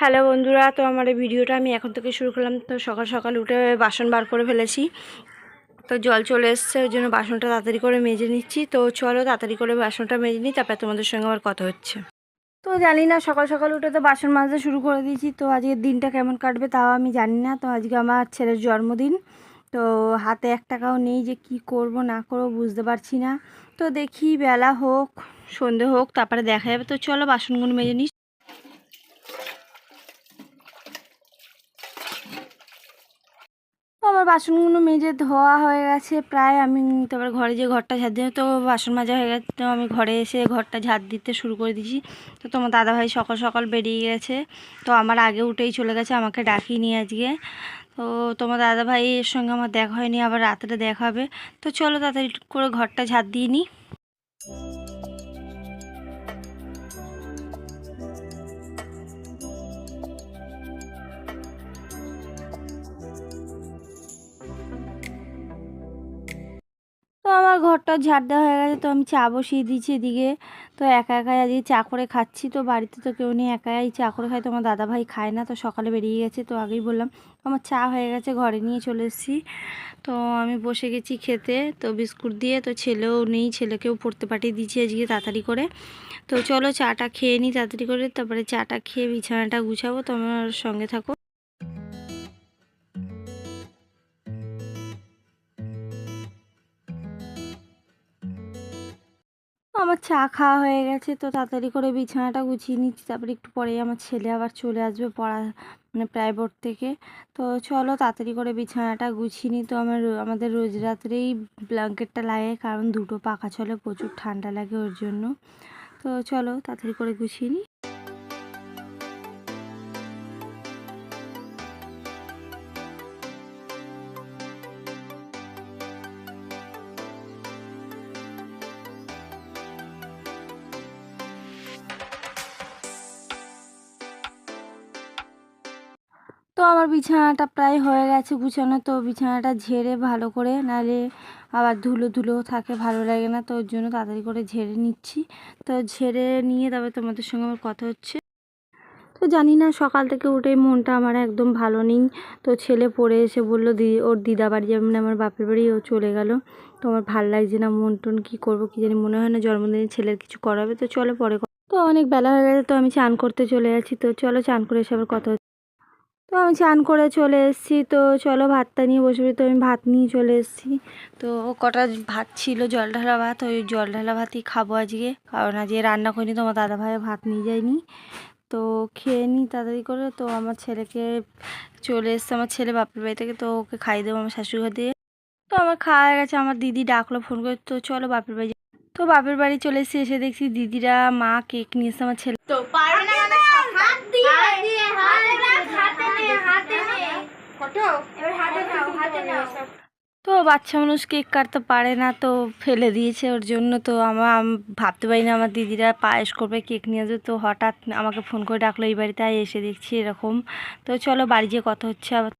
Hello বন্ধুরা, তো আমার এই ভিডিওটা আমি এখন থেকে শুরু করলাম। তো সকাল সকাল উঠে বাসন বার করে ফেলেছি। তো জল চলে এসছে, ওই জন্য বাসনটা তাড়াতাড়ি করে মেজে নিচ্ছি। তো চলো তাড়াতাড়ি করে বাসনটা মেজে নিই, তারপরে তোমাদের সঙ্গে আবার কথা হচ্ছে। তো জানি না, সকাল সকাল উঠে তো বাসন মাজতে শুরু করে দিয়েছি। তো আজকের দিনটা কেমন কাটবে তাও আমি জানি না। তো আজকে আমার ছেলের জন্মদিন। তো হাতে এক টাকাও নেই যে কি করব, না করব বুঝতে পারছি না। তো দেখি বেলা হোক। সন্ধে হোক, তারপরে দেখা যাবে। তো চলো বাসনগুলো মেজে তো আমার বাসনগুলো মেজে ধোয়া হয়ে গেছে প্রায়। আমি তারপর ঘরে যে ঘরটা ঝাড় দিয়ে তো বাসন মাজা হয়ে গেছে। তো আমি ঘরে এসে ঘরটা ঝাড় দিতে শুরু করে দিয়েছি। তো তোমার দাদাভাই সকাল সকাল বেরিয়ে গেছে। তো আমার আগে উঠেই চলে গেছে, আমাকে ডাকিনি আজকে। তো তোমার দাদাভাইয়ের সঙ্গে আমার দেখা হয়নি, আবার রাত্রে দেখা হবে। তো চলো তাড়াতাড়ি করে ঘরটা ঝাড় দিয়ে নিই। আমার ঘরটা ঝাড় দেওয়া হয়ে গেছে, তো আমি চা বসিয়ে দিয়েছি এদিকে। তো একা একাই আজকে চা করে খাচ্ছি, তো বাড়িতে তো কেউ নেই একাই চা করে খাই। তোমার দাদাভাই খায় না, তো সকালে বেরিয়ে গেছে, তো আগেই বললাম, আমার চা হয়ে গেছে, ঘরে নিয়ে চলে এসেছি। তো আমি বসে গেছি খেতে, তো বিস্কুট দিয়ে, তো ছেলেও নেই, ছেলেকেও পড়তে পাঠিয়ে দিয়েছি আজকে তাড়াতাড়ি করে। তো চলো চাটা খেয়ে নিই তাড়াতাড়ি করে, তারপরে চাটা খেয়ে বিছানাটা গুছাবো, তোমার সঙ্গে থাকো। চা খাওয়া হয়ে গেছে, তো তাড়াতাড়ি করে বিছানাটা গুছিয়ে নিচ্ছি। তারপরে একটু পরেই আমার ছেলে আবার চলে আসবে পড়া মানে প্রাইভেট থেকে। তো চলো তাড়াতাড়ি করে বিছানাটা গুছিয়ে নিই। তো আমার আমাদের রোজ রাত্রেই ব্ল্যাঙ্কেটটা লাগে কারণ দুটো পাখা চলে, প্রচুর ঠান্ডা লাগে ওর জন্য। তো চলো তাড়াতাড়ি করে গুছিয়ে নিই। তো আমার বিছানাটা প্রায় হয়ে গেছে গুছানো, তো বিছানাটা ঝেড়ে ভালো করে, নাহলে আবার ধুলো ধুলো থাকে, ভালো লাগে না, তো ওর জন্য তাড়াতাড়ি করে ঝেড়ে নিচ্ছি। তো ঝেড়ে নিয়ে তবে তোমাদের সঙ্গে আমার কথা হচ্ছে। তো জানি না, সকাল থেকে উঠেই মনটা আমার একদম ভালো নেই। তো ছেলে পড়ে এসে বলল, দি, ওর দিদা বাড়ি যাবে মানে আমার বাপের বাড়ি, ও চলে গেল। তো আমার ভালো লাগছে না, মন টন কী করব কী জানি, মনে হয় না জন্মদিনে ছেলের কিছু করাবে। তো চলো পরে তো অনেক বেলা হয়ে গেছে, তো আমি চান করতে চলে যাচ্ছি। তো চলো চান করে এসে আবার কথা তো আমি চান করে চলে এসেছি। তো চলো ভাতটা নিয়ে বসে। তো আমি ভাত নিয়ে চলে এসেছি। তো কটা ভাত ছিল? জল ঢালা ভাত। ওই জল ঢালা ভাতই খাব আজকে। কারণ আজকে রান্না করিনি, তোমার দাদা ভাই ভাত নিয়ে যায়নি। তো খেয়ে নিই তাড়াতাড়ি করে। তো আমার ছেলেকে চলে এসছে। আমার ছেলে বাপের বাড়ি থেকে। তো ওকে খাইয়ে দেবো আমার শাশুড়ি দিয়ে। তো আমার খাওয়া গেছে। আমার দিদি ডাকলো, ফোন করে। তো চলো বাপের বাড়ি। তো বাপের বাড়ি চলে এসেছি এসে দেখছি দিদিরা মা কেক নিয়ে এসছে আমার ছেলে। তো না তো বাচ্চা মানুষ কেক কাটতে পারে না তো ফেলে দিয়েছে ওর জন্য। তো আমার ভাবতে পারি না আমার দিদিরা পায়েস করবে কেক নিয়ে আসবে। তো হঠাৎ আমাকে ফোন করে ডাকলো এই বাড়িতে আয় এসে দেখছি এরকম। তো চলো বাড়ি যেয়ে কথা হচ্ছে আবার।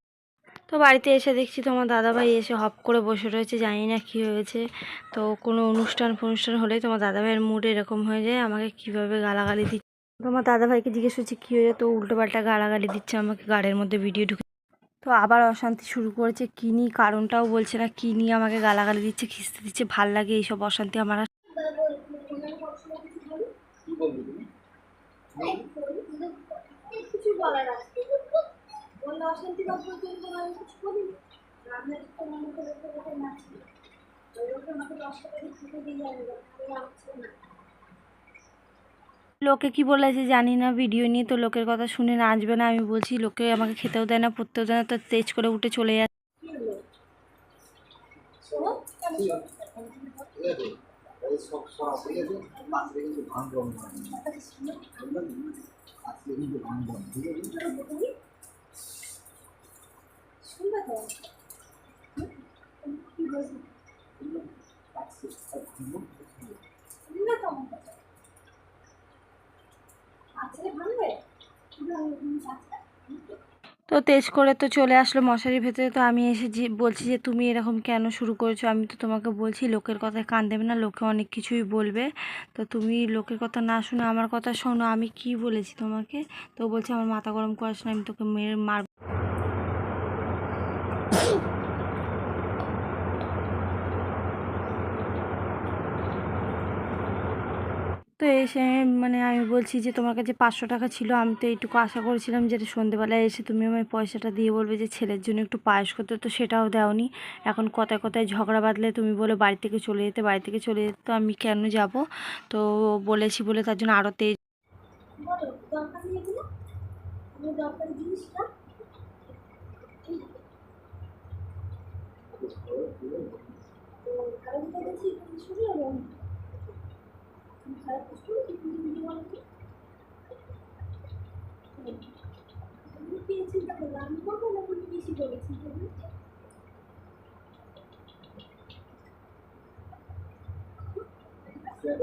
তো বাড়িতে এসে দেখছি তোমার দাদাভাই এসে হপ করে বসে রয়েছে জানি না কী হয়েছে। তো কোনো অনুষ্ঠান ফনুষ্ঠান হলেই তোমার দাদাভাইয়ের মুড এরকম হয়ে যায় আমাকে কীভাবে গালাগালি দিচ্ছে? তোমার দাদাভাইকে জিজ্ঞেস করছি কী হয়েছে? তো উল্টো পাল্টা গালাগালি দিচ্ছে আমাকে গাড়ির মধ্যে ভিডিও ঢুকে তো আবার অশান্তি শুরু করেছে কী নিয়ে কারণটাও বলছে না কী নিয়ে আমাকে গালাগালি দিচ্ছে খিস্তে দিচ্ছে ভালো লাগে এইসব অশান্তি আমার কিছু বলার আছে। অশান্তি বা পর্যন্ত কিছু করি তো মনে করে করে নাচি লোকে কি বলেছে জানি না ভিডিও নিয়ে তো লোকের কথা শুনে নাচবে না আমি বলছি লোকে আমাকে খেতেও দেয় না পড়তেও দেয় না তো তেজ করে উঠে চলে যাচ্ছে তো তেজ করে তো চলে আসলো মশারির ভেতরে, তো আমি এসে যে বলছি যে তুমি এরকম কেন শুরু করেছ? আমি তো তোমাকে বলছি, লোকের কথায় কান দেবে না, লোকে অনেক কিছুই বলবে। তো তুমি লোকের কথা না শুনে আমার কথা শোনো, আমি কি বলেছি তোমাকে? তো বলছে, আমার মাথা গরম করাস না, আমি তোকে মেরে মার তো এসে মানে আমি বলছি যে, তোমার কাছে পাঁচশো টাকা ছিল, আমি তো এইটুকু আশা করেছিলাম যে সন্ধেবেলায় এসে তুমি আমায় পয়সাটা দিয়ে বলবে যে, ছেলের জন্য একটু পায়েস করতে। তো সেটাও দাওনি। এখন কথায় কথায় ঝগড়া বাঁধলে তুমি বলে বাড়ি থেকে চলে যেতে, বাড়ি থেকে চলে যেতে তো আমি কেন যাব? তো বলেছি বলে তার জন্য আরও তেজ জিনিসটা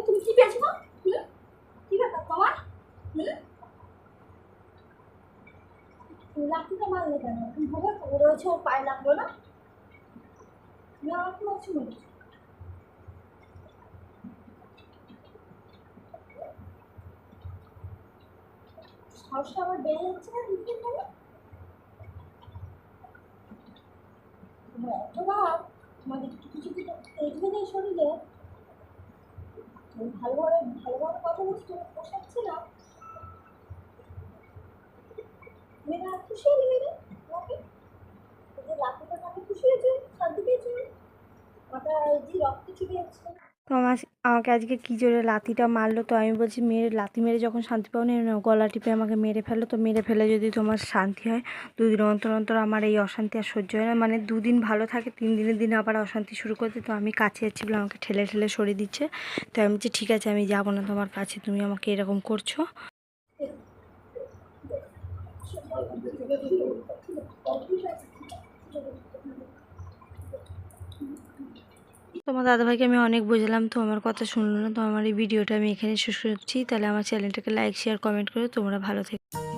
তুমি কি তুমি রয়েছে আমার আবার বেড়ে যাচ্ছে না দিন দিন ধরে তোমার এত ভাব তোমাদের কিছু কিছু হয়ে শরীরে ভালোভাবে ভালোভাবে কথা বলছি পোষাচ্ছে না মেয়েরা খুশি হলি মেয়েরা লাঠিটা তাকে খুশি হয়েছে, শান্তি পেয়েছে? মাথা যে রক্ত ছুটি যাচ্ছে তো আমার আমাকে আজকে কী জোরে লাথিটা মারলো তো আমি বলছি, মেরে, লাথি মেরে যখন শান্তি পাও না গলা টিপে আমাকে মেরে ফেলো তো মেরে ফেলে যদি তোমার শান্তি হয়, দুদিন অন্তর অন্তর আমার এই অশান্তি আর সহ্য হয় না। মানে দুদিন ভালো থাকে, তিন দিনের দিনে আবার অশান্তি শুরু করতে তো আমি কাছে যাচ্ছি বলে আমাকে ঠেলে ঠেলে সরিয়ে দিচ্ছে। তো আমি বলছি, ঠিক আছে, আমি যাব না তোমার কাছে, তুমি আমাকে এরকম করছ। তোমার দাদাভাইকে আমি অনেক বোঝালাম, তো আমার কথা শুনলো না, তো আমার এই ভিডিওটা আমি এখানে শেষ করছি তাহলে আমার চ্যানেলটাকে লাইক শেয়ার কমেন্ট করে তোমরা ভালো থেকো।